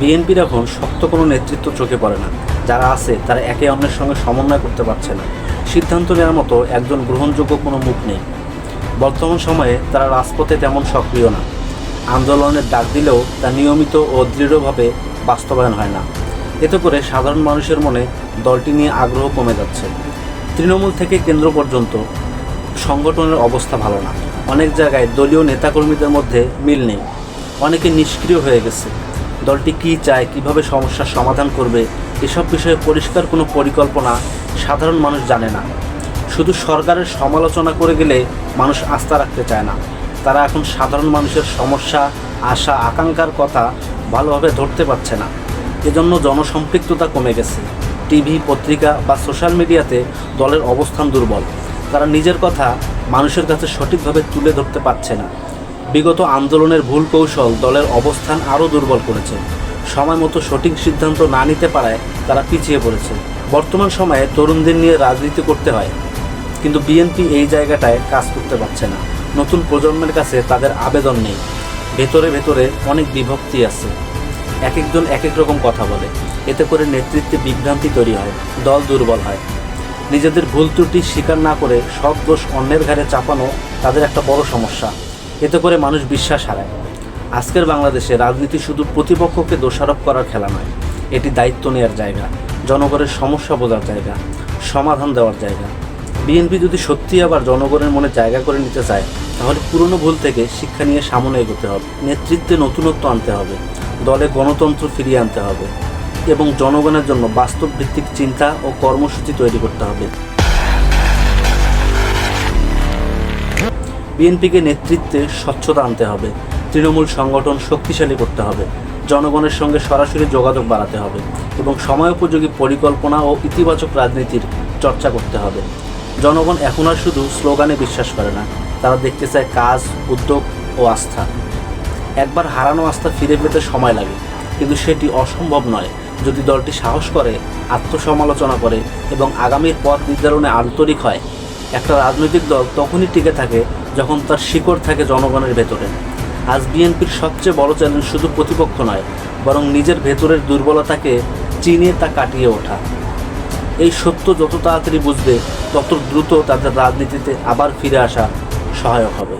বিএনপির এখন শক্ত কোনো নেতৃত্ব চোখে পড়ে না। যারা আছে, তারা একে অন্যের সঙ্গে সমন্বয় করতে পারছে না। সিদ্ধান্ত নেওয়ার মতো একজন গ্রহণযোগ্য কোনো মুখ নেই। বর্তমান সময়ে তারা রাজপথে তেমন সক্রিয় না। আন্দোলনের ডাক দিলেও তা নিয়মিত ও দৃঢ়ভাবে বাস্তবায়ন হয় না। এতে করে সাধারণ মানুষের মনে দলটি নিয়ে আগ্রহ কমে যাচ্ছে। তৃণমূল থেকে কেন্দ্র পর্যন্ত সংগঠনের অবস্থা ভালো না। অনেক জায়গায় দলীয় নেতাকর্মীদের মধ্যে মিল নেই। অনেকে নিষ্ক্রিয় হয়ে গেছে। দলটি কী চায়, কীভাবে সমস্যার সমাধান করবে, এসব বিষয়ে পরিষ্কার কোনো পরিকল্পনা সাধারণ মানুষ জানে না। শুধু সরকারের সমালোচনা করে গেলে মানুষ আস্থা রাখতে চায় না। তারা এখন সাধারণ মানুষের সমস্যা, আশা, আকাঙ্ক্ষার কথা ভালোভাবে ধরতে পারছে না। এজন্য জনসম্পৃক্ততা কমে গেছে। টিভি, পত্রিকা বা সোশ্যাল মিডিয়াতে দলের অবস্থান দুর্বল। তারা নিজের কথা মানুষের কাছে সঠিকভাবে তুলে ধরতে পারছে না। বিগত আন্দোলনের ভুল কৌশল দলের অবস্থান আরও দুর্বল করেছে। সময় মতো সঠিক সিদ্ধান্ত না নিতে পারায় তারা পিছিয়ে পড়েছে। বর্তমান সময়ে তরুণদের নিয়ে রাজনীতি করতে হয়, কিন্তু বিএনপি এই জায়গাটায় কাজ করতে পারছে না। নতুন প্রজন্মের কাছে তাদের আবেদন নেই। ভেতরে ভেতরে অনেক বিভক্তি আছে। এক একজন এক এক রকম কথা বলে। এতে করে নেতৃত্বে বিভ্রান্তি তৈরি হয়, দল দুর্বল হয়। নিজেদের ভুল ত্রুটি স্বীকার না করে সব দোষ অন্যের ঘাড়ে চাপানো তাদের একটা বড় সমস্যা। এতে করে মানুষ বিশ্বাস হারায়। আজকের বাংলাদেশে রাজনীতি শুধু প্রতিপক্ষকে দোষারোপ করার খেলা নয়, এটি দায়িত্ব নেওয়ার জায়গা, জনগণের সমস্যা বোঝার জায়গা, সমাধান দেওয়ার জায়গা। বিএনপি যদি সত্যি আবার জনগণের মনে জায়গা করে নিতে চায়, তাহলে পুরনো ভুল থেকে শিক্ষা নিয়ে সামনে এগোতে হবে, নেতৃত্বে নতুনত্ব আনতে হবে, দলে গণতন্ত্র ফিরিয়ে আনতে হবে এবং জনগণের জন্য বাস্তব ভিত্তিক চিন্তা ও কর্মসূচি তৈরি করতে হবে। বিএনপিকে নেতৃত্বে স্বচ্ছতা আনতে হবে, তৃণমূল সংগঠন শক্তিশালী করতে হবে, জনগণের সঙ্গে সরাসরি যোগাযোগ বাড়াতে হবে এবং সময়োপযোগী পরিকল্পনা ও ইতিবাচক রাজনীতির চর্চা করতে হবে। জনগণ এখন আর শুধু স্লোগানে বিশ্বাস করে না, তারা দেখতে চায় কাজ, উদ্যোগ ও আস্থা। একবার হারানো আস্থা ফিরে পেতে সময় লাগে, কিন্তু সেটি অসম্ভব নয় যদি দলটি সাহস করে, আত্মসমালোচনা করে এবং আগামীর পথ নির্ধারণে আন্তরিক হয়। একটা রাজনৈতিক দল তখনই টিকে থাকে যখন তার শিকড় থাকে জনগণের ভেতরে। আজ বিএনপির সবচেয়ে বড় চ্যালেঞ্জ শুধু প্রতিপক্ষ নয়, বরং নিজের ভেতরের দুর্বলতাকে চিনে তা কাটিয়ে ওঠা। এই সত্য যত তাড়াতাড়ি বুঝবে, তত দ্রুত তাদের রাজনীতিতে আবার ফিরে আসা সহায়ক হবে।